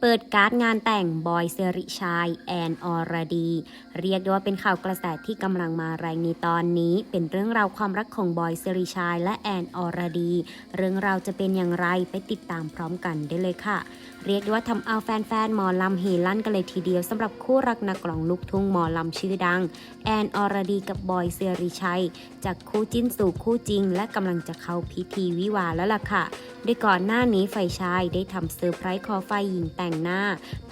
เปิดการ์ดงานแต่งบอยเซริชัยแอนอรดี เรียกได้ว่าเป็นข่าวกระแสที่กำลังมาแรงในตอนนี้ เป็นเรื่องราวความรักของบอยเซริชัยและแอนอรดี เรื่องราวจะเป็นอย่างไรไปติดตามพร้อมกันได้เลยค่ะ เรียกได้ว่าทำเอาแฟนๆหมอลำเฮลั่นกันเลยทีเดียวสำหรับคู่รักนักร้องลูกทุ่งหมอลำชื่อดัง แอนอรดีกับบอยเซริชัยจากคู่จิ้นสู่คู่จริง และกำลังจะเข้าพิธีวิวาแล้วล่ะค่ะโดยก่อนหน้านี้ฝ่ายชายได้ทำเซอร์ไพรส์คอไฟหญิงแต่งหน้า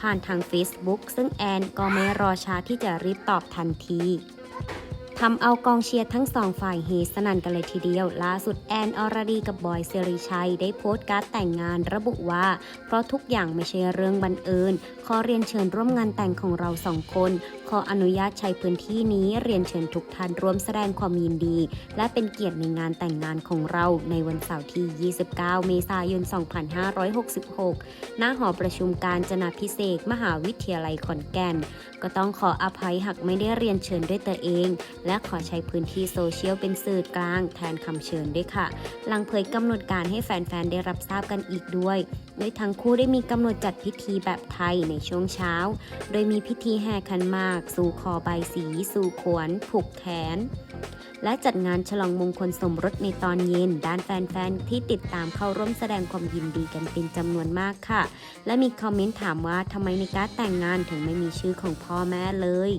ผ่านทาง Facebook ซึ่งแอนก็ไม่รอช้าที่จะรีบตอบทันที ทำเอากองเชียร์ทั้งสองฝ่ายเฮสนันกันเลยทีเดียว ล่าสุดแอนอรดีกับบอยเซริชัย ได้โพสต์การ์ดแต่งงานระบุว่า เพราะทุกอย่างไม่ใช่เรื่องบังเอิญ ขอเรียนเชิญร่วมงานแต่งของเราสองคน ขออนุญาตใช้พื้นที่นี้เรียนเชิญทุกท่านร่วมแสดงความยินดี และเป็นเกียรติในงานแต่งงานของเราในวันเสาร์ที่ 29 เมษายน 2566 ณ หอประชุมการจนาพิเศษมหาวิทยาลัยขอนแก่น ก็ต้องขออภัยหากไม่ได้เรียนเชิญด้วยตัวเองและขอใช้พื้นที่โซเชียลเป็นสื่อกลางแทนคำเชิญด้วยค่ะ หลังเผยกำหนดการให้แฟนๆ ได้รับทราบกันอีกด้วย โดยทั้งคู่ได้มีกำหนดจัดพิธีแบบไทยในช่วงเช้า โดยมีพิธีแห่ขันมาก สู่คอใบสี สู่ขวน ผูกแขนและจัดงานฉลองมงคลสมรสในตอนเย็น ด้านแฟนๆ ที่ติดตามเข้าร่วมแสดงความยินดีกันเป็นจำนวนมากค่ะ และมีคอมเมนต์ถามว่าทำไมในการแต่งงานถึงไม่มีชื่อของพ่อแม่เลย